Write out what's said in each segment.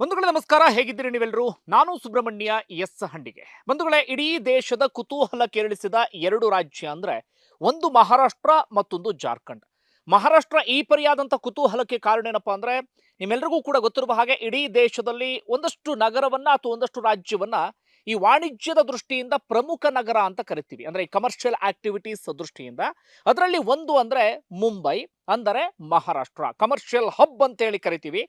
ಬಂಧುಗಳೇ, ನಮಸ್ಕಾರ. ಹೇಗಿದ್ದೀರಿ ನೀವೆಲ್ಲರೂ? ನಾನು ಸುಬ್ರಹ್ಮಣ್ಯ, ಎಸ್ ಹಂಡಿಗೆ. ಬಂಧುಗಳೇ, ಇಡೀ ದೇಶದ ಕುತೂಹಲ ಕೆರಳಿಸಿದ ಎರಡು ರಾಜ್ಯ ಅಂದ್ರೆ ಒಂದು ಮಹಾರಾಷ್ಟ್ರ, ಮತ್ತೊಂದು ಜಾರ್ಖಂಡ್. ಮಹಾರಾಷ್ಟ್ರ ಈ ಪರಿಯಾದಂಥ ಕುತೂಹಲಕ್ಕೆ ಕಾರಣ ಏನಪ್ಪಾ ಅಂದ್ರೆ ನಿಮ್ಮೆಲ್ಲರಿಗೂ ಕೂಡ ಗೊತ್ತಿರುವ ಹಾಗೆ ಇಡೀ ದೇಶದಲ್ಲಿ ಒಂದಷ್ಟು ನಗರವನ್ನ ಅಥವಾ ಒಂದಷ್ಟು ರಾಜ್ಯವನ್ನ ಈ ವಾಣಿಜ್ಯದ ದೃಷ್ಟಿಯಿಂದ ಪ್ರಮುಖ ನಗರ ಅಂತ ಕರಿತೀವಿ. ಅಂದ್ರೆ ಕಮರ್ಷಿಯಲ್ ಆಕ್ಟಿವಿಟೀಸ್ ದೃಷ್ಟಿಯಿಂದ. ಅದರಲ್ಲಿ ಒಂದು ಅಂದ್ರೆ ಮುಂಬೈ, ಅಂದರೆ ಮಹಾರಾಷ್ಟ್ರ. ಕಮರ್ಷಿಯಲ್ ಹಬ್ ಅಂತ ಹೇಳಿ ಕರಿತೀವಿ.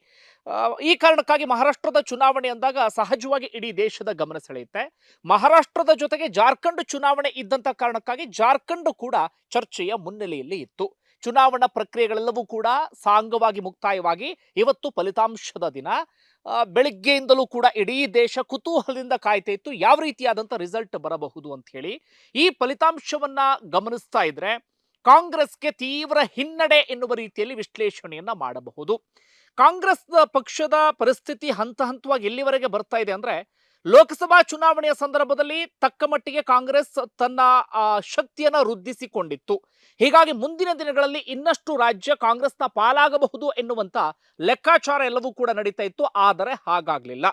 ಈ ಕಾರಣಕ್ಕಾಗಿ ಮಹಾರಾಷ್ಟ್ರದ ಚುನಾವಣೆ ಅಂದಾಗ ಸಹಜವಾಗಿ ಇಡೀ ದೇಶದ ಗಮನ ಸೆಳೆಯುತ್ತೆ. ಮಹಾರಾಷ್ಟ್ರದ ಜೊತೆಗೆ ಜಾರ್ಖಂಡ್ ಚುನಾವಣೆ ಇದ್ದಂತ ಕಾರಣಕ್ಕಾಗಿ ಜಾರ್ಖಂಡ್ ಕೂಡ ಚರ್ಚೆಯ ಮುನ್ನೆಲೆಯಲ್ಲಿ ಇತ್ತು. ಚುನಾವಣಾ ಪ್ರಕ್ರಿಯೆಗಳೆಲ್ಲವೂ ಕೂಡ ಸಾಂಗವಾಗಿ ಮುಕ್ತಾಯವಾಗಿ ಇವತ್ತು ಫಲಿತಾಂಶದ ದಿನ. ಬೆಳಿಗ್ಗೆಯಿಂದಲೂ ಕೂಡ ಇಡೀ ದೇಶ ಕುತೂಹಲದಿಂದ ಕಾಯ್ತಾ ಇತ್ತು ಯಾವ ರೀತಿಯಾದಂಥ ರಿಸಲ್ಟ್ ಬರಬಹುದು ಅಂತ ಹೇಳಿ. ಈ ಫಲಿತಾಂಶವನ್ನ ಗಮನಿಸ್ತಾ ಇದ್ರೆ ಕಾಂಗ್ರೆಸ್ಗೆ ತೀವ್ರ ಹಿನ್ನಡೆ ಎನ್ನುವ ರೀತಿಯಲ್ಲಿ ವಿಶ್ಲೇಷಣೆಯನ್ನ ಮಾಡಬಹುದು. ಕಾಂಗ್ರೆಸ್ ಪಕ್ಷದ ಪರಿಸ್ಥಿತಿ ಹಂತ ಹಂತವಾಗಿ ಎಲ್ಲಿವರೆಗೆ ಬರ್ತಾ ಇದೆ ಅಂದ್ರೆ ಲೋಕಸಭಾ ಚುನಾವಣೆಯ ಸಂದರ್ಭದಲ್ಲಿ ತಕ್ಕ ಮಟ್ಟಿಗೆ ಕಾಂಗ್ರೆಸ್ ತನ್ನ ಶಕ್ತಿಯನ್ನು ವೃದ್ಧಿಸಿಕೊಂಡಿತ್ತು. ಹೀಗಾಗಿ ಮುಂದಿನ ದಿನಗಳಲ್ಲಿ ಇನ್ನಷ್ಟು ರಾಜ್ಯ ಕಾಂಗ್ರೆಸ್ನ ಪಾಲಾಗಬಹುದು ಎನ್ನುವಂತ ಲೆಕ್ಕಾಚಾರ ಎಲ್ಲವೂ ಕೂಡ ನಡೀತಾ ಇತ್ತು. ಆದರೆ ಹಾಗಾಗ್ಲಿಲ್ಲ.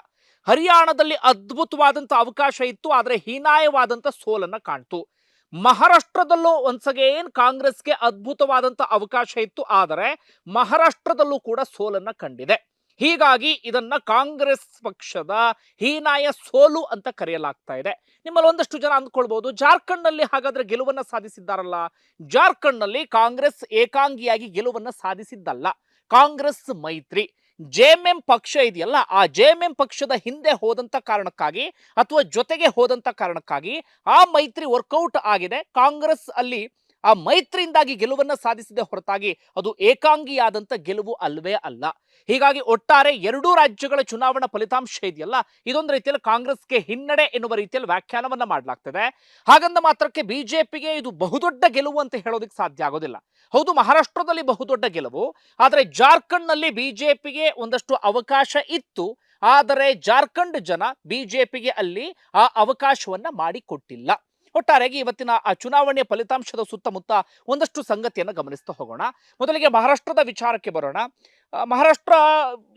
ಹರಿಯಾಣದಲ್ಲಿ ಅದ್ಭುತವಾದಂಥ ಅವಕಾಶ ಇತ್ತು. ಆದರೆ ಹೀನಾಯವಾದಂಥ ಸೋಲನ್ನ ಕಾಣ್ತು. ಮಹಾರಾಷ್ಟ್ರದಲ್ಲೂ ಒನ್ಸಗೇನ್ ಕಾಂಗ್ರೆಸ್ಗೆ ಅದ್ಭುತವಾದಂಥ ಅವಕಾಶ ಇತ್ತು. ಆದರೆ ಮಹಾರಾಷ್ಟ್ರದಲ್ಲೂ ಕೂಡ ಸೋಲನ್ನ ಕಂಡಿದೆ. ಹೀಗಾಗಿ ಇದನ್ನ ಕಾಂಗ್ರೆಸ್ ಪಕ್ಷದ ಹೀನಾಯ ಸೋಲು ಅಂತ ಕರೆಯಲಾಗ್ತಾ ಇದೆ. ನಿಮ್ಮಲ್ಲಿ ಒಂದಷ್ಟು ಜನ ಅಂದ್ಕೊಳ್ಬಹುದು ಜಾರ್ಖಂಡ್ನಲ್ಲಿ ಹಾಗಾದ್ರೆ ಗೆಲುವನ್ನ ಸಾಧಿಸಿದ್ದಾರಲ್ಲ? ಜಾರ್ಖಂಡ್ನಲ್ಲಿ ಕಾಂಗ್ರೆಸ್ ಏಕಾಂಗಿಯಾಗಿ ಗೆಲುವನ್ನ ಸಾಧಿಸಿದ್ದಲ್ಲ. ಕಾಂಗ್ರೆಸ್ ಮೈತ್ರಿ. ಜೆಎಂಎಂ ಪಕ್ಷ ಇದೆಯಲ್ಲ, ಆ ಜೆಎಂಎಂ ಪಕ್ಷದ ಹಿಂದೆ ಹೋದಂತ ಕಾರಣಕ್ಕಾಗಿ ಅಥವಾ ಜೊತೆಗೆ ಹೋದಂತ ಕಾರಣಕ್ಕಾಗಿ ಆ ಮೈತ್ರಿ ವರ್ಕೌಟ್ ಆಗಿದೆ. ಕಾಂಗ್ರೆಸ್ ಅಲ್ಲಿ ಆ ಮೈತ್ರಿಯಿಂದಾಗಿ ಗೆಲುವನ್ನ ಸಾಧಿಸಿದೆ ಹೊರತಾಗಿ ಅದು ಏಕಾಂಗಿಯಾದಂತ ಗೆಲುವು ಅಲ್ವೇ ಅಲ್ಲ. ಹೀಗಾಗಿ ಒಟ್ಟಾರೆ ಎರಡೂ ರಾಜ್ಯಗಳ ಚುನಾವಣಾ ಫಲಿತಾಂಶ ಇದೆಯಲ್ಲ? ಇದೊಂದು ರೀತಿಯಲ್ಲಿ ಕಾಂಗ್ರೆಸ್ಗೆ ಹಿನ್ನಡೆ ಎನ್ನುವ ರೀತಿಯಲ್ಲಿ ವ್ಯಾಖ್ಯಾನವನ್ನ ಮಾಡಲಾಗ್ತದೆ. ಹಾಗಂದ ಮಾತ್ರಕ್ಕೆ ಬಿಜೆಪಿಗೆ ಇದು ಬಹುದೊಡ್ಡ ಗೆಲುವು ಅಂತ ಹೇಳೋದಕ್ಕೆ ಸಾಧ್ಯ ಆಗೋದಿಲ್ಲ. ಹೌದು, ಮಹಾರಾಷ್ಟ್ರದಲ್ಲಿ ಬಹುದೊಡ್ಡ ಗೆಲುವು. ಆದರೆ ಜಾರ್ಖಂಡ್ನಲ್ಲಿ ಬಿಜೆಪಿಗೆ ಒಂದಷ್ಟು ಅವಕಾಶ ಇತ್ತು. ಆದರೆ ಜಾರ್ಖಂಡ್ ಜನ ಬಿಜೆಪಿಗೆ ಅಲ್ಲಿ ಆ ಅವಕಾಶವನ್ನ ಮಾಡಿಕೊಟ್ಟಿಲ್ಲ. ಒಟ್ಟಾರೆಯಾಗಿ ಇವತ್ತಿನ ಆ ಚುನಾವಣೆಯ ಫಲಿತಾಂಶದ ಸುತ್ತಮುತ್ತ ಒಂದಷ್ಟು ಸಂಗತಿಯನ್ನು ಗಮನಿಸ್ತಾ ಹೋಗೋಣ. ಮೊದಲಿಗೆ ಮಹಾರಾಷ್ಟ್ರದ ವಿಚಾರಕ್ಕೆ ಬರೋಣ. ಮಹಾರಾಷ್ಟ್ರ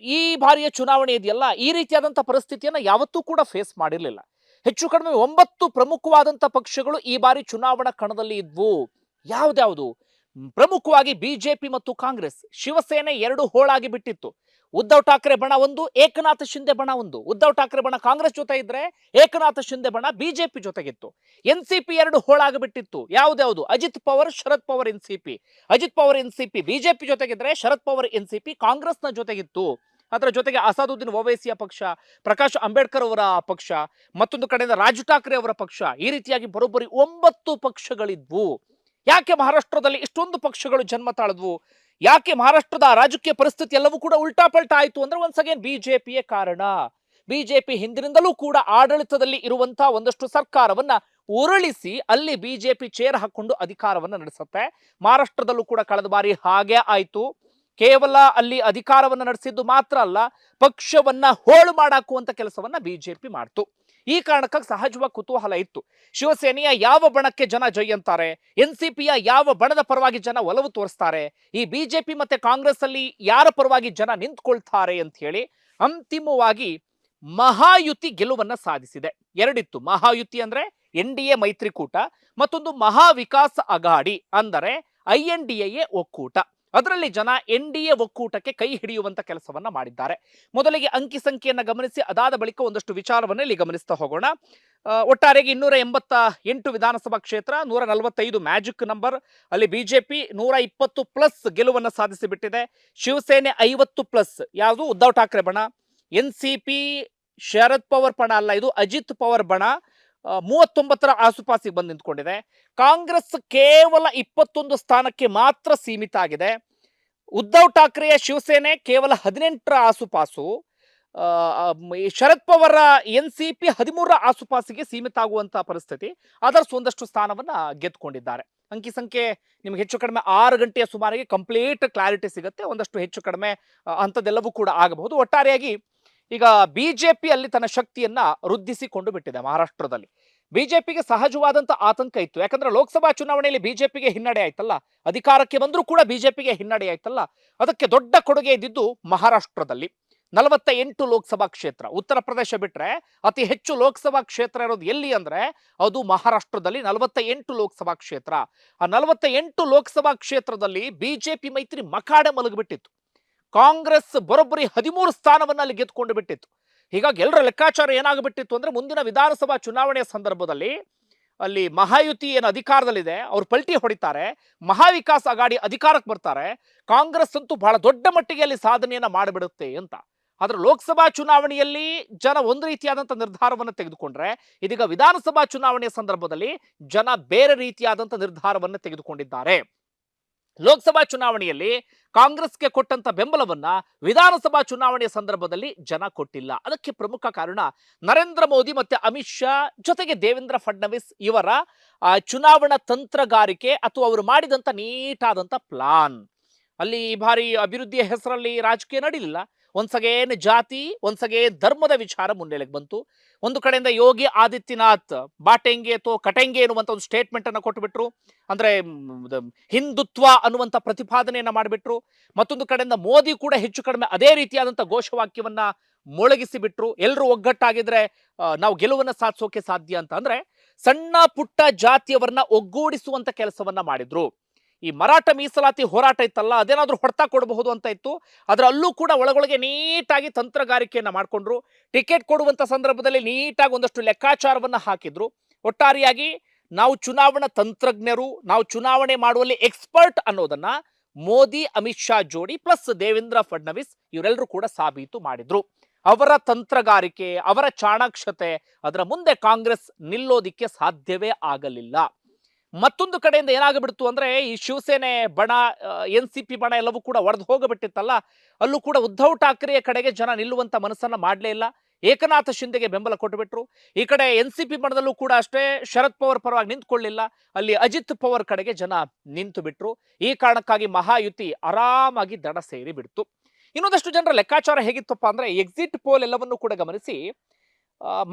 ಈ ಬಾರಿಯ ಚುನಾವಣೆ ಇದೆಯಲ್ಲ ಈ ರೀತಿಯಾದಂಥ ಪರಿಸ್ಥಿತಿಯನ್ನು ಯಾವತ್ತೂ ಕೂಡ ಫೇಸ್ ಮಾಡಿರಲಿಲ್ಲ. ಹೆಚ್ಚು ಕಡಿಮೆ ಒಂಬತ್ತು ಪ್ರಮುಖವಾದಂಥ ಪಕ್ಷಗಳು ಈ ಬಾರಿ ಚುನಾವಣಾ ಕಣದಲ್ಲಿ ಇದ್ವು. ಯಾವ್ದ್ಯಾವುದು? ಮ್, ಪ್ರಮುಖವಾಗಿ ಬಿಜೆಪಿ ಮತ್ತು ಕಾಂಗ್ರೆಸ್, ಶಿವಸೇನೆ ಎರಡು ಹೋಳಾಗಿ ಬಿಟ್ಟಿತ್ತು. ಉದ್ಧವ್ ಠಾಕ್ರೆ ಬಣ ಒಂದು, ಏಕನಾಥ ಶಿಂದೆ ಬಣ ಒಂದು. ಉದ್ಧವ್ ಠಾಕ್ರೆ ಬಣ ಕಾಂಗ್ರೆಸ್ ಜೊತೆ ಇದ್ರೆ ಏಕನಾಥ ಶಿಂದೆ ಬಣ ಬಿಜೆಪಿ ಜೊತೆಗಿತ್ತು. ಎನ್ ಸಿ ಪಿ ಎರಡು ಹೋಳಾಗಿಬಿಟ್ಟಿತ್ತು ಯಾವ್ದ್ಯಾವುದು? Ajit Pawar, Sharad Pawar N C Ajit Pawar N C P BJP ಜೊತೆಗಿದ್ರೆ Sharad Pawar N C P ಕಾಂಗ್ರೆಸ್ನ ಜೊತೆಗಿತ್ತು. ಅದರ ಜೊತೆಗೆ ಅಸಾದುದ್ದೀನ್ ಓವೈಸಿಯ ಪಕ್ಷ, ಪ್ರಕಾಶ್ ಅಂಬೇಡ್ಕರ್ ಅವರ ಪಕ್ಷ, ಮತ್ತೊಂದು ಕಡೆಯಿಂದ ರಾಜು ಠಾಕ್ರೆ ಅವರ ಪಕ್ಷ ಈ ರೀತಿಯಾಗಿ ಬರೋಬ್ಬರಿ ಒಂಬತ್ತು ಪಕ್ಷಗಳಿದ್ವು. ಯಾಕೆ ಮಹಾರಾಷ್ಟ್ರದಲ್ಲಿ ಇಷ್ಟೊಂದು ಪಕ್ಷಗಳು ಜನ್ಮ ತಾಳಿದ್ವು? ಯಾಕೆ ಮಹಾರಾಷ್ಟ್ರದ ರಾಜಕೀಯ ಪರಿಸ್ಥಿತಿ ಎಲ್ಲವೂ ಕೂಡ ಉಲ್ಟಾ ಪಲ್ಟಾ ಆಯಿತು ಅಂದ್ರೆ ಒನ್ಸ್ ಅಗೇನ್ ಬಿಜೆಪಿಯೇ ಕಾರಣ. ಬಿಜೆಪಿ ಹಿಂದಿನಿಂದಲೂ ಕೂಡ ಆಡಳಿತದಲ್ಲಿ ಇರುವಂತಹ ಒಂದಷ್ಟು ಸರ್ಕಾರವನ್ನ ಉರುಳಿಸಿ ಅಲ್ಲಿ ಬಿಜೆಪಿ ಚೇರ್ ಹಾಕೊಂಡು ಅಧಿಕಾರವನ್ನ ನಡೆಸುತ್ತೆ. ಮಹಾರಾಷ್ಟ್ರದಲ್ಲೂ ಕೂಡ ಕಳೆದ ಬಾರಿ ಹಾಗೆ ಆಯ್ತು. ಕೇವಲ ಅಲ್ಲಿ ಅಧಿಕಾರವನ್ನ ನಡೆಸಿದ್ದು ಮಾತ್ರ ಅಲ್ಲ, ಪಕ್ಷವನ್ನ ಹೋಳು ಮಾಡಾಕುವಂತ ಕೆಲಸವನ್ನ ಬಿಜೆಪಿ ಮಾಡ್ತು. ಈ ಕಾರಣಕ್ಕಾಗಿ ಸಹಜವಾಗಿ ಕುತೂಹಲ ಇತ್ತು. ಶಿವಸೇನೆಯ ಯಾವ ಬಣಕ್ಕೆ ಜನ ಜೈ ಅಂತಾರೆ ಎನ್ ಯಾವ ಬಣದ ಪರವಾಗಿ ಜನ ಒಲವು ತೋರಿಸ್ತಾರೆ, ಈ ಬಿಜೆಪಿ ಮತ್ತೆ ಕಾಂಗ್ರೆಸ್ ಅಲ್ಲಿ ಯಾರ ಪರವಾಗಿ ಜನ ನಿಂತ್ಕೊಳ್ತಾರೆ ಅಂತ ಹೇಳಿ ಅಂತಿಮವಾಗಿ ಮಹಾಯುತಿ ಗೆಲುವನ್ನ ಸಾಧಿಸಿದೆ. ಎರಡಿತ್ತು, ಮಹಾಯುತಿ ಅಂದ್ರೆ ಎನ್ ಡಿ ಎ ಮೈತ್ರಿಕೂಟ, ಮತ್ತೊಂದು ಮಹಾವಿಕಾಸ ಅಗಾಡಿ ಅಂದರೆ ಐ ಎನ್ ಡಿ ಎ ಒಕ್ಕೂಟ. ಅದರಲ್ಲಿ ಜನ ಎನ್ ಡಿ ಎ ಒಕ್ಕೂಟಕ್ಕೆ ಕೈ ಹಿಡಿಯುವಂತ ಕೆಲಸವನ್ನ ಮಾಡಿದ್ದಾರೆ. ಮೊದಲಿಗೆ ಅಂಕಿ ಸಂಖ್ಯೆಯನ್ನು ಗಮನಿಸಿ, ಅದಾದ ಬಳಿಕ ಒಂದಷ್ಟು ವಿಚಾರವನ್ನ ಇಲ್ಲಿ ಗಮನಿಸ್ತಾ ಹೋಗೋಣ. ಒಟ್ಟಾರೆಗೆ ಇನ್ನೂರ ಎಂಬತ್ತ ಎಂಟು ವಿಧಾನಸಭಾ ಕ್ಷೇತ್ರ, ನೂರ ನಲವತ್ತೈದು ಮ್ಯಾಜಿಕ್ ನಂಬರ್, ಅಲ್ಲಿ ಬಿಜೆಪಿ ನೂರ ಇಪ್ಪತ್ತು ಪ್ಲಸ್ ಗೆಲುವನ್ನ ಸಾಧಿಸಿಬಿಟ್ಟಿದೆ. ಶಿವಸೇನೆ ಐವತ್ತು ಪ್ಲಸ್, ಯಾವುದು ಉದ್ಧವ್ ಠಾಕ್ರೆ ಬಣ. N C P Sharad Pawar ಬಣ ಅಲ್ಲ, ಇದು ಅಜಿತ್ ಪವರ್ ಬಣ. ಮೂವತ್ತೊಂಬತ್ತರ ಆಸುಪಾಸಿಗೆ ಬಂದು ನಿಂತ್ಕೊಂಡಿದೆ. ಕಾಂಗ್ರೆಸ್ ಕೇವಲ ಇಪ್ಪತ್ತೊಂದು ಸ್ಥಾನಕ್ಕೆ ಮಾತ್ರ ಸೀಮಿತ ಆಗಿದೆ. ಉದ್ಧವ್ ಠಾಕ್ರೆಯ ಶಿವಸೇನೆ ಕೇವಲ ಹದಿನೆಂಟರ ಆಸುಪಾಸು. Sharad Pawar N C P ಹದಿಮೂರರ ಆಸುಪಾಸಿಗೆ ಸೀಮಿತ ಆಗುವಂತಹ ಪರಿಸ್ಥಿತಿ. ಅದರ್ಸ್ ಒಂದಷ್ಟು ಸ್ಥಾನವನ್ನ ಗೆದ್ದುಕೊಂಡಿದ್ದಾರೆ ಅಂಕಿ ಸಂಖ್ಯೆ ನಿಮ್ಗೆ ಹೆಚ್ಚು ಕಡಿಮೆ ಆರು ಗಂಟೆಯ ಸುಮಾರಿಗೆ ಕಂಪ್ಲೀಟ್ ಕ್ಲಾರಿಟಿ ಸಿಗುತ್ತೆ. ಒಂದಷ್ಟು ಹೆಚ್ಚು ಕಡಿಮೆ ಅಂಥದ್ದೆಲ್ಲವೂ ಕೂಡ ಆಗಬಹುದು. ಒಟ್ಟಾರೆಯಾಗಿ ಈಗ ಬಿಜೆಪಿ ಅಲ್ಲಿ ತನ್ನ ಶಕ್ತಿಯನ್ನ ವೃದ್ಧಿಸಿಕೊಂಡು ಬಿಟ್ಟಿದೆ ಮಹಾರಾಷ್ಟ್ರದಲ್ಲಿ. ಬಿಜೆಪಿಗೆ ಸಹಜವಾದಂತ ಆತಂಕ ಇತ್ತು. ಯಾಕಂದ್ರೆ ಲೋಕಸಭಾ ಚುನಾವಣೆಯಲ್ಲಿ ಬಿಜೆಪಿಗೆ ಹಿನ್ನಡೆ ಆಯ್ತಲ್ಲ? ಅಧಿಕಾರಕ್ಕೆ ಬಂದರೂ ಕೂಡ ಬಿಜೆಪಿಗೆ ಹಿನ್ನಡೆ ಆಯ್ತಲ್ಲ? ಅದಕ್ಕೆ ದೊಡ್ಡ ಕೊಡುಗೆ ಇದ್ದಿದ್ದು ಮಹಾರಾಷ್ಟ್ರದಲ್ಲಿ. ನಲವತ್ತ ಎಂಟು ಲೋಕಸಭಾ ಕ್ಷೇತ್ರ. ಉತ್ತರ ಪ್ರದೇಶ ಬಿಟ್ರೆ ಅತಿ ಹೆಚ್ಚು ಲೋಕಸಭಾ ಕ್ಷೇತ್ರ ಇರೋದು ಎಲ್ಲಿ ಅಂದ್ರೆ ಅದು ಮಹಾರಾಷ್ಟ್ರದಲ್ಲಿ ನಲವತ್ತ ಎಂಟು ಲೋಕಸಭಾ ಕ್ಷೇತ್ರ. ಆ ನಲವತ್ತ ಎಂಟು ಲೋಕಸಭಾ ಕ್ಷೇತ್ರದಲ್ಲಿ ಬಿಜೆಪಿ ಮೈತ್ರಿ ಮಕಾಡೆ ಮಲಗಿಬಿಟ್ಟಿತ್ತು. ಕಾಂಗ್ರೆಸ್ ಬರೋಬ್ಬರಿ ಹದಿಮೂರು ಸ್ಥಾನವನ್ನು ಅಲ್ಲಿ ಗೆದ್ದುಕೊಂಡು ಬಿಟ್ಟಿತ್ತು. ಹೀಗಾಗಿ ಎಲ್ಲರ ಲೆಕ್ಕಾಚಾರ ಏನಾಗ್ಬಿಟ್ಟಿತ್ತು ಅಂದ್ರೆ ಮುಂದಿನ ವಿಧಾನಸಭಾ ಚುನಾವಣೆಯ ಸಂದರ್ಭದಲ್ಲಿ ಅಲ್ಲಿ ಮಹಾಯುತಿ ಏನು ಅಧಿಕಾರದಲ್ಲಿದೆ, ಅವ್ರು ಪಲ್ಟಿ ಹೊಡಿತಾರೆ, ಮಹಾವಿಕಾಸ್ ಅಗಾಡಿ ಅಧಿಕಾರಕ್ಕೆ ಬರ್ತಾರೆ, ಕಾಂಗ್ರೆಸ್ ಅಂತೂ ಬಹಳ ದೊಡ್ಡ ಮಟ್ಟಿಗೆ ಅಲ್ಲಿ ಸಾಧನೆಯನ್ನು ಮಾಡಿಬಿಡುತ್ತೆ ಅಂತ. ಆದರೆ ಲೋಕಸಭಾ ಚುನಾವಣೆಯಲ್ಲಿ ಜನ ಒಂದು ರೀತಿಯಾದಂಥ ನಿರ್ಧಾರವನ್ನು ತೆಗೆದುಕೊಂಡ್ರೆ, ಇದೀಗ ವಿಧಾನಸಭಾ ಚುನಾವಣೆಯ ಸಂದರ್ಭದಲ್ಲಿ ಜನ ಬೇರೆ ರೀತಿಯಾದಂಥ ನಿರ್ಧಾರವನ್ನು ತೆಗೆದುಕೊಂಡಿದ್ದಾರೆ. ಲೋಕಸಭಾ ಚುನಾವಣೆಯಲ್ಲಿ ಕಾಂಗ್ರೆಸ್ಗೆ ಕೊಟ್ಟಂತ ಬೆಂಬಲವನ್ನ ವಿಧಾನಸಭಾ ಚುನಾವಣೆಯ ಸಂದರ್ಭದಲ್ಲಿ ಜನ ಕೊಟ್ಟಿಲ್ಲ. ಅದಕ್ಕೆ ಪ್ರಮುಖ ಕಾರಣ ನರೇಂದ್ರ ಮೋದಿ ಮತ್ತೆ ಅಮಿತ್ ಶಾ ಜೊತೆಗೆ ದೇವೇಂದ್ರ ಫಡ್ನವೀಸ್ ಇವರ ಚುನಾವಣಾ ತಂತ್ರಗಾರಿಕೆ ಅಥವಾ ಅವರು ಮಾಡಿದಂತ ನೀಟಾದಂತ ಪ್ಲಾನ್. ಅಲ್ಲಿ ಈ ಬಾರಿ ಅಭಿವೃದ್ಧಿಯ ಹೆಸರಲ್ಲಿ ರಾಜಕೀಯ ನಡೀಲಿಲ್ಲ. ಒಂದ್ಸಗೇನ್ ಜಾತಿ ಒಂದ್ಸಗೇನ್ ಧರ್ಮದ ವಿಚಾರ ಮುನ್ನೆಲೆಗೆ ಬಂತು. ಒಂದು ಕಡೆಯಿಂದ ಯೋಗಿ ಆದಿತ್ಯನಾಥ್ ಬಾಟೆಂಗೆ ಅಥವಾ ಕಟೆಂಗೆ ಎನ್ನುವಂಥ ಒಂದು ಸ್ಟೇಟ್ಮೆಂಟ್ ಅನ್ನ ಕೊಟ್ಟುಬಿಟ್ರು ಅಂದ್ರೆ ಹಿಂದುತ್ವ ಅನ್ನುವಂತ ಪ್ರತಿಪಾದನೆಯನ್ನ ಮಾಡಿಬಿಟ್ರು. ಮತ್ತೊಂದು ಕಡೆಯಿಂದ ಮೋದಿ ಕೂಡ ಹೆಚ್ಚು ಕಡಿಮೆ ಅದೇ ರೀತಿಯಾದಂಥ ಘೋಷವಾಕ್ಯವನ್ನ ಮೊಳಗಿಸಿ ಬಿಟ್ರು ಎಲ್ಲರೂ ಒಗ್ಗಟ್ಟಾಗಿದ್ರೆ ನಾವು ಗೆಲುವನ್ನ ಸಾಧಿಸೋಕೆ ಸಾಧ್ಯ ಅಂತ ಅಂದ್ರೆ ಸಣ್ಣ ಪುಟ್ಟ ಜಾತಿಯವರನ್ನ ಒಗ್ಗೂಡಿಸುವಂತ ಕೆಲಸವನ್ನ ಮಾಡಿದ್ರು. ಈ ಮರಾಠ ಮೀಸಲಾತಿ ಹೋರಾಟ ಇತ್ತಲ್ಲ, ಅದೇನಾದರೂ ಹೊಡೆತ ಕೊಡಬಹುದು ಅಂತ ಇತ್ತು. ಅದರಲ್ಲೂ ಕೂಡ ಒಳಗೊಳಗೆ ನೀಟಾಗಿ ತಂತ್ರಗಾರಿಕೆಯನ್ನ ಮಾಡಿಕೊಂಡ್ರು. ಟಿಕೆಟ್ ಕೊಡುವಂತ ಸಂದರ್ಭದಲ್ಲಿ ನೀಟಾಗಿ ಒಂದಷ್ಟು ಲೆಕ್ಕಾಚಾರವನ್ನ ಹಾಕಿದ್ರು. ಒಟ್ಟಾರೆಯಾಗಿ ನಾವು ಚುನಾವಣಾ ತಂತ್ರಜ್ಞರು, ನಾವು ಚುನಾವಣೆ ಮಾಡುವಲ್ಲಿ ಎಕ್ಸ್ಪರ್ಟ್ ಅನ್ನೋದನ್ನ ಮೋದಿ, ಅಮಿತ್ ಶಾ ಜೋಡಿ ಪ್ಲಸ್ ದೇವೇಂದ್ರ ಫಡ್ನವೀಸ್ ಇವರೆಲ್ಲರೂ ಕೂಡ ಸಾಬೀತು ಮಾಡಿದ್ರು. ಅವರ ತಂತ್ರಗಾರಿಕೆ, ಅವರ ಚಾಣಾಕ್ಷತೆ, ಅದರ ಮುಂದೆ ಕಾಂಗ್ರೆಸ್ ನಿಲ್ಲೋದಿಕ್ಕೆ ಸಾಧ್ಯವೇ ಆಗಲಿಲ್ಲ. ಮತ್ತೊಂದು ಕಡೆಯಿಂದ ಏನಾಗ್ಬಿಡ್ತು ಅಂದ್ರೆ ಈ ಶಿವಸೇನೆ ಬಣ ಎನ್ ಸಿ ಪಿ ಬಣ ಎಲ್ಲವೂ ಕೂಡ ಒಡೆದು ಹೋಗಬಿಟ್ಟಿತ್ತಲ್ಲ, ಅಲ್ಲೂ ಕೂಡ ಉದ್ಧವ್ ಠಾಕ್ರೆಯ ಕಡೆಗೆ ಜನ ನಿಲ್ಲುವಂತ ಮನಸ್ಸನ್ನ ಮಾಡಲೇ ಇಲ್ಲ. ಏಕನಾಥ ಶಿಂದೆಗೆ ಬೆಂಬಲ ಕೊಟ್ಟುಬಿಟ್ರು ಈ ಕಡೆ ಎನ್ ಸಿ ಪಿ ಬಣದಲ್ಲೂ ಕೂಡ ಅಷ್ಟೇ ಶರದ್ ಪವಾರ್ ಪರವಾಗಿ ನಿಂತ್ಕೊಳ್ಳಿಲ್ಲ. ಅಲ್ಲಿ ಅಜಿತ್ ಪವಾರ್ ಕಡೆಗೆ ಜನ ನಿಂತು ಬಿಟ್ರು ಈ ಕಾರಣಕ್ಕಾಗಿ ಮಹಾಯುತಿ ಆರಾಮಾಗಿ ದಡ ಸೇರಿ ಬಿಡ್ತು. ಇನ್ನೊಂದಷ್ಟು ಜನರ ಲೆಕ್ಕಾಚಾರ ಹೇಗಿತ್ತಪ್ಪ ಅಂದ್ರೆ ಎಕ್ಸಿಟ್ ಪೋಲ್ ಎಲ್ಲವನ್ನೂ ಕೂಡ ಗಮನಿಸಿ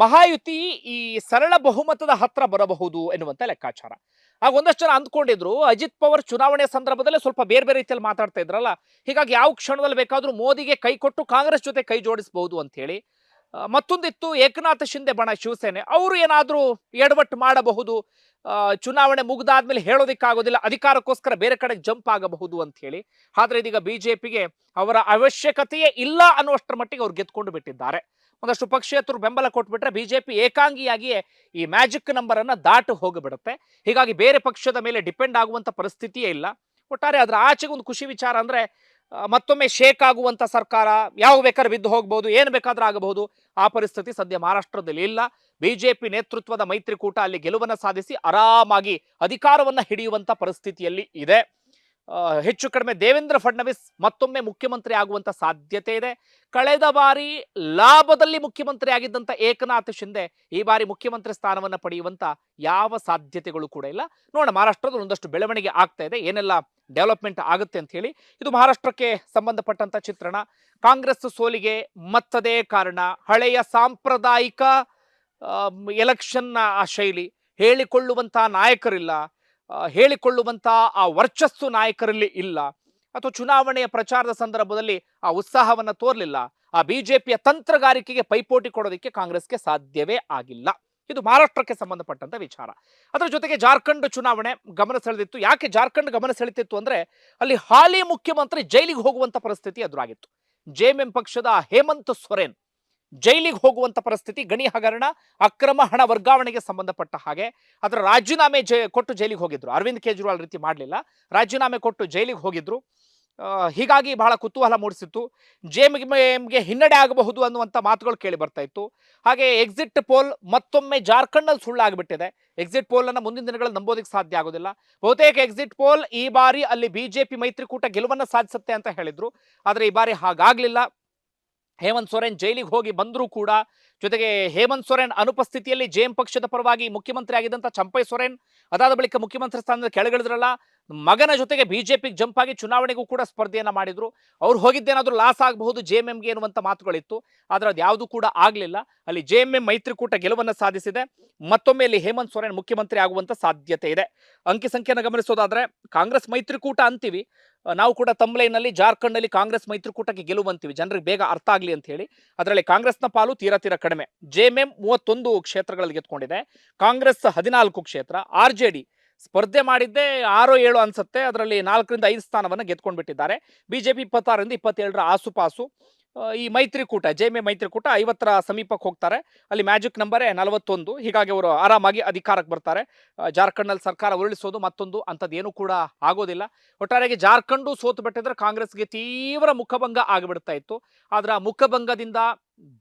ಮಹಾಯುತಿ ಈ ಸರಳ ಬಹುಮತದ ಹತ್ರ ಬರಬಹುದು ಎನ್ನುವಂತ ಲೆಕ್ಕಾಚಾರ. ಆಗ ಒಂದಷ್ಟು ಜನ ಅಂದ್ಕೊಂಡಿದ್ರು, ಅಜಿತ್ ಪವರ್ ಚುನಾವಣೆ ಸಂದರ್ಭದಲ್ಲಿ ಸ್ವಲ್ಪ ಬೇರೆ ಬೇರೆ ರೀತಿಯಲ್ಲಿ ಮಾತಾಡ್ತಾ ಇದ್ರಲ್ಲ, ಹೀಗಾಗಿ ಯಾವ ಕ್ಷಣದಲ್ಲಿ ಬೇಕಾದರೂ ಮೋದಿಗೆ ಕೈ ಕೊಟ್ಟು ಕಾಂಗ್ರೆಸ್ ಜೊತೆ ಕೈ ಜೋಡಿಸಬಹುದು ಅಂತ ಹೇಳಿ ಮತ್ತೊಂದಿತ್ತು ಏಕನಾಥ ಶಿಂದೆ ಬಣ ಶಿವಸೇನೆ. ಅವರು ಏನಾದರೂ ಎಡವಟ್ಟು ಮಾಡಬಹುದು ಚುನಾವಣೆ ಮುಗ್ದಾದ್ಮೇಲೆ ಹೇಳೋದಿಕ್ಕಾಗೋದಿಲ್ಲ, ಅಧಿಕಾರಕ್ಕೋಸ್ಕರ ಬೇರೆ ಕಡೆ ಜಂಪ್ ಆಗಬಹುದು ಅಂತ ಹೇಳಿ ಆದ್ರೆ ಇದೀಗ ಬಿಜೆಪಿಗೆ ಅವರ ಅವಶ್ಯಕತೆಯೇ ಇಲ್ಲ ಅನ್ನುವಷ್ಟರ ಮಟ್ಟಿಗೆ ಅವ್ರು ಗೆದ್ಕೊಂಡು ಬಿಟ್ಟಿದ್ದಾರೆ. ಒಂದಷ್ಟು ಪಕ್ಷೇತರು ಬೆಂಬಲ ಕೊಟ್ಬಿಟ್ರೆ ಬಿಜೆಪಿ ಏಕಾಂಗಿಯಾಗಿಯೇ ಈ ಮ್ಯಾಜಿಕ್ ನಂಬರ್ ಅನ್ನ ದಾಟು ಹೋಗಿಬಿಡುತ್ತೆ. ಹೀಗಾಗಿ ಬೇರೆ ಪಕ್ಷದ ಮೇಲೆ ಡಿಪೆಂಡ್ ಆಗುವಂತ ಪರಿಸ್ಥಿತಿಯೇ ಇಲ್ಲ. ಒಟ್ಟಾರೆ ಅದರ ಆಚೆಗೆ ಒಂದು ಖುಷಿ ವಿಚಾರ ಅಂದ್ರೆ ಮತ್ತೊಮ್ಮೆ ಶೇಕ್ ಆಗುವಂತ ಸರ್ಕಾರ ಯಾವ ಬೇಕಾದ್ರೆ ಬಿದ್ದು ಹೋಗ್ಬೋದು, ಏನು ಬೇಕಾದ್ರೂ ಆಗಬಹುದು, ಆ ಪರಿಸ್ಥಿತಿ ಸದ್ಯ ಮಹಾರಾಷ್ಟ್ರದಲ್ಲಿ ಇಲ್ಲ. ಬಿಜೆಪಿ ನೇತೃತ್ವದ ಮೈತ್ರಿಕೂಟ ಅಲ್ಲಿ ಗೆಲುವನ್ನ ಸಾಧಿಸಿ ಆರಾಮಾಗಿ ಅಧಿಕಾರವನ್ನ ಹಿಡಿಯುವಂತ ಪರಿಸ್ಥಿತಿಯಲ್ಲಿ ಇದೆ. ಹೆಚ್ಚು ಕಡಿಮೆ ದೇವೇಂದ್ರ ಫಡ್ನವೀಸ್ ಮತ್ತೊಮ್ಮೆ ಮುಖ್ಯಮಂತ್ರಿ ಆಗುವಂತ ಸಾಧ್ಯತೆ ಇದೆ. ಕಳೆದ ಬಾರಿ ಲಾಭದಲ್ಲಿ ಮುಖ್ಯಮಂತ್ರಿ ಆಗಿದ್ದಂತ ಏಕನಾಥ್ ಶಿಂದೆ ಈ ಬಾರಿ ಮುಖ್ಯಮಂತ್ರಿ ಸ್ಥಾನವನ್ನ ಪಡೆಯುವಂತ ಯಾವ ಸಾಧ್ಯತೆಗಳು ಕೂಡ ಇಲ್ಲ. ನೋಡೋಣ, ಮಹಾರಾಷ್ಟ್ರದಲ್ಲಿ ಒಂದಷ್ಟು ಬೆಳವಣಿಗೆ ಆಗ್ತಾ ಇದೆ. ಏನೆಲ್ಲ ಡೆವಲಪ್ಮೆಂಟ್ ಆಗುತ್ತೆ ಅಂತ ಹೇಳಿ. ಇದು ಮಹಾರಾಷ್ಟ್ರಕ್ಕೆ ಸಂಬಂಧಪಟ್ಟಂತ ಚಿತ್ರಣ. ಕಾಂಗ್ರೆಸ್ ಸೋಲಿಗೆ ಮತ್ತದೇ ಕಾರಣ. ಹಳೆಯ ಸಾಂಪ್ರದಾಯಿಕ ಎಲೆಕ್ಷನ್ ಆ ಶೈಲಿ ಹೇಳಿಕೊಳ್ಳುವಂತ ನಾಯಕರಿಲ್ಲ. ಆ, ಹೇಳಿಕೊಳ್ಳುವಂತ ಆ ವರ್ಚಸ್ಸು ನಾಯಕರಲ್ಲಿ ಇಲ್ಲ. ಅಥವಾ ಚುನಾವಣೆಯ ಪ್ರಚಾರದ ಸಂದರ್ಭದಲ್ಲಿ ಆ ಉತ್ಸಾಹವನ್ನು ತೋರಲಿಲ್ಲ. ಆ ಬಿಜೆಪಿಯ ತಂತ್ರಗಾರಿಕೆಗೆ ಪೈಪೋಟಿ ಕೊಡೋದಕ್ಕೆ ಕಾಂಗ್ರೆಸ್ಗೆ ಸಾಧ್ಯವೇ ಆಗಿಲ್ಲ. ಇದು ಮಹಾರಾಷ್ಟ್ರಕ್ಕೆ ಸಂಬಂಧಪಟ್ಟಂತ ವಿಚಾರ. ಅದರ ಜೊತೆಗೆ ಜಾರ್ಖಂಡ್ ಚುನಾವಣೆ ಗಮನ ಸೆಳೆದಿತ್ತು. ಯಾಕೆ ಜಾರ್ಖಂಡ್ ಗಮನ ಸೆಳೆತಿತ್ತು ಅಂದ್ರೆ ಅಲ್ಲಿ ಹಾಲಿ ಮುಖ್ಯಮಂತ್ರಿ ಜೈಲಿಗೆ ಹೋಗುವಂತ ಪರಿಸ್ಥಿತಿ ಎದುರಾಗಿತ್ತು. ಜೆಎಂಎಂ ಪಕ್ಷದ ಹೇಮಂತ್ ಸೊರೇನ್ ಜೈಲಿಗೆ ಹೋಗುವಂತ ಪರಿಸ್ಥಿತಿ, ಗಣಿ ಹಗರಣ, ಅಕ್ರಮ ಹಣ ವರ್ಗಾವಣೆಗೆ ಸಂಬಂಧಪಟ್ಟ ಹಾಗೆ. ಅದರ ರಾಜೀನಾಮೆ ಜೈ, ಕೊಟ್ಟು ಜೈಲಿಗೆ ಹೋಗಿದ್ರು. ಅರವಿಂದ್ ಕೇಜ್ರಿವಾಲ್ ರೀತಿ ಮಾಡಲಿಲ್ಲ. ರಾಜೀನಾಮೆ ಕೊಟ್ಟು ಜೈಲಿಗೆ ಹೋಗಿದ್ರು. ಹೀಗಾಗಿ ಬಹಳ ಕುತೂಹಲ ಮೂಡಿಸಿತ್ತು. ಜೆಎಂಗೆ ಹಿನ್ನಡೆ ಆಗಬಹುದು ಅನ್ನುವಂಥ ಮಾತುಗಳು ಕೇಳಿ ಬರ್ತಾ ಇತ್ತು. ಹಾಗೆ ಎಕ್ಸಿಟ್ ಪೋಲ್ ಮತ್ತೊಮ್ಮೆ ಜಾರ್ಖಂಡ್ನಲ್ಲಿ ಸುಳ್ಳಾಗಿಬಿಟ್ಟಿದೆ. ಎಕ್ಸಿಟ್ ಪೋಲ್ ಅನ್ನ ಮುಂದಿನ ದಿನಗಳಲ್ಲಿ ನಂಬೋದಕ್ಕೆ ಸಾಧ್ಯ ಆಗೋದಿಲ್ಲ. ಬಹುತೇಕ ಎಕ್ಸಿಟ್ ಪೋಲ್ ಈ ಬಾರಿ ಅಲ್ಲಿ ಬಿಜೆಪಿ ಮೈತ್ರಿಕೂಟ ಗೆಲುವನ್ನು ಸಾಧಿಸುತ್ತೆ ಅಂತ ಹೇಳಿದ್ರು. ಆದರೆ ಈ ಬಾರಿ ಹಾಗಾಗ್ಲಿಲ್ಲ. ಹೇಮಂತ್ ಸೊರೇನ್ ಜೈಲಿಗೆ ಹೋಗಿ ಬಂದರೂ ಕೂಡ ಜೊತೆಗೆ ಹೇಮಂತ್ ಸೊರೇನ್ ಅನುಪಸ್ಥಿತಿಯಲ್ಲಿ ಜೆಎಂ ಪಕ್ಷದ ಪರವಾಗಿ ಮುಖ್ಯಮಂತ್ರಿ ಆಗಿದ್ದಂಥ ಚಂಪೈ ಸೊರೇನ್, ಅದಾದ ಬಳಿಕ ಮುಖ್ಯಮಂತ್ರಿ ಸ್ಥಾನದ ಕೆಳಗಿಳಿದ್ರಲ್ಲ, ಮಗನ ಜೊತೆಗೆ ಬಿಜೆಪಿಗೆ ಜಂಪ್ ಆಗಿ ಚುನಾವಣೆಗೂ ಕೂಡ ಸ್ಪರ್ಧೆಯನ್ನು ಮಾಡಿದ್ರು. ಅವ್ರು ಹೋಗಿದ್ದೇನಾದರೂ ಲಾಸ್ ಆಗಬಹುದು ಜೆಎಂಎಂಗೆ ಎನ್ನುವಂತ ಮಾತುಗಳಿತ್ತು. ಆದರೆ ಅದು ಯಾವುದೂ ಕೂಡ ಆಗಲಿಲ್ಲ. ಅಲ್ಲಿ ಜೆ ಎಂ ಎಂ ಮೈತ್ರಿಕೂಟ ಗೆಲುವನ್ನು ಸಾಧಿಸಿದೆ. ಮತ್ತೊಮ್ಮೆ ಇಲ್ಲಿ ಹೇಮಂತ್ ಸೊರೇನ್ ಮುಖ್ಯಮಂತ್ರಿ ಆಗುವಂಥ ಸಾಧ್ಯತೆ ಇದೆ. ಅಂಕಿ ಸಂಖ್ಯೆಯನ್ನು ಗಮನಿಸೋದಾದ್ರೆ, ಕಾಂಗ್ರೆಸ್ ಮೈತ್ರಿಕೂಟ ಅಂತೀವಿ. ನಾವು ಕೂಡ ತಮ್ಲೈನಲ್ಲಿ ಜಾರ್ಖಂಡ್ನಲ್ಲಿ ಕಾಂಗ್ರೆಸ್ ಮೈತ್ರಿಕೂಟಕ್ಕೆ ಗೆಲುವು ಅಂತೀವಿ ಜನರಿಗೆ ಬೇಗ ಅರ್ಥ ಆಗಲಿ ಅಂತ ಹೇಳಿ ಅದರಲ್ಲಿ ಕಾಂಗ್ರೆಸ್ನ ಪಾಲು ತೀರಾ ತೀರಾ ಕಡಿಮೆ. ಜೆಎಂಎಂ ಮೂವತ್ತೊಂದು ಕ್ಷೇತ್ರಗಳಲ್ಲಿ ಗೆದ್ಕೊಂಡಿದೆ. ಕಾಂಗ್ರೆಸ್ ಹದಿನಾಲ್ಕು ಕ್ಷೇತ್ರ. ಆರ್ ಜೆ ಡಿ ಸ್ಪರ್ಧೆ ಮಾಡಿದ್ದೆ ಆರು ಏಳು ಅನ್ಸುತ್ತೆ. ಅದರಲ್ಲಿ ನಾಲ್ಕರಿಂದ ಐದು ಸ್ಥಾನವನ್ನು ಗೆದ್ಕೊಂಡ್ಬಿಟ್ಟಿದ್ದಾರೆ. ಬಿಜೆಪಿ ಇಪ್ಪತ್ತಾರರಿಂದ ಇಪ್ಪತ್ತೇಳರ ಆಸುಪಾಸು. ಈ ಮೈತ್ರಿಕೂಟ ಜೆಎಂಎ ಮೈತ್ರಿಕೂಟ ಐವತ್ತರ ಸಮೀಪಕ್ಕೆ ಹೋಗ್ತಾರೆ. ಅಲ್ಲಿ ಮ್ಯಾಜಿಕ್ ನಂಬರೇ ನಲವತ್ತೊಂದು. ಹೀಗಾಗಿ ಅವರು ಆರಾಮಾಗಿ ಅಧಿಕಾರಕ್ಕೆ ಬರ್ತಾರೆ. ಜಾರ್ಖಂಡ್ನಲ್ಲಿ ಸರ್ಕಾರ ಉರುಳಿಸೋದು ಮತ್ತೊಂದು ಅಂಥದ್ದೇನು ಕೂಡ ಆಗೋದಿಲ್ಲ. ಒಟ್ಟಾರೆಯಾಗಿ ಜಾರ್ಖಂಡು ಸೋತು ಬಿಟ್ಟಿದ್ರೆ ಕಾಂಗ್ರೆಸ್ಗೆ ತೀವ್ರ ಮುಖಭಂಗ ಆಗಿಬಿಡ್ತಾ ಇತ್ತು. ಆದರೆ ಆ ಮುಖಭಂಗದಿಂದ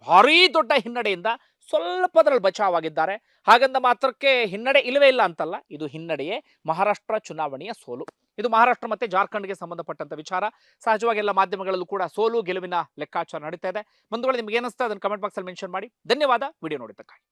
ಭಾರೀ ದೊಡ್ಡ ಹಿನ್ನಡೆಯಿಂದ ಸ್ವಲ್ಪದ್ರಲ್ಲಿ ಬಚಾವಾಗಿದ್ದಾರೆ. ಹಾಗಂದ ಮಾತ್ರಕ್ಕೆ ಹಿನ್ನಡೆ ಇಲ್ಲವೇ ಇಲ್ಲ ಅಂತಲ್ಲ, ಇದು ಹಿನ್ನಡೆಯೇ. ಮಹಾರಾಷ್ಟ್ರ ಚುನಾವಣೆಯ ಸೋಲು. ಇದು ಮಹಾರಾಷ್ಟ್ರ ಮತ್ತೆ ಜಾರ್ಖಂಡ್ಗೆ ಸಂಬಂಧಪಟ್ಟಂತ ವಿಚಾರ. ಸಹಜವಾಗಿ ಎಲ್ಲ ಮಾಧ್ಯಮಗಳಲ್ಲೂ ಕೂಡ ಸೋಲು ಗೆಲುವಿನ ಲೆಕ್ಕಾಚಾರ ನಡೀತಾ ಇದೆ. ಬಂಧುಗಳು, ನಿಮ್ಗೆ ಏನಿಸ್ತಾ ಅದನ್ನು ಕಮೆಂಟ್ ಬಾಕ್ಸಲ್ಲಿ ಮೆನ್ಷನ್ ಮಾಡಿ. ಧನ್ಯವಾದ. ವಿಡಿಯೋ ನೋಡಿದ್ದಕ್ಕಾಗಿ.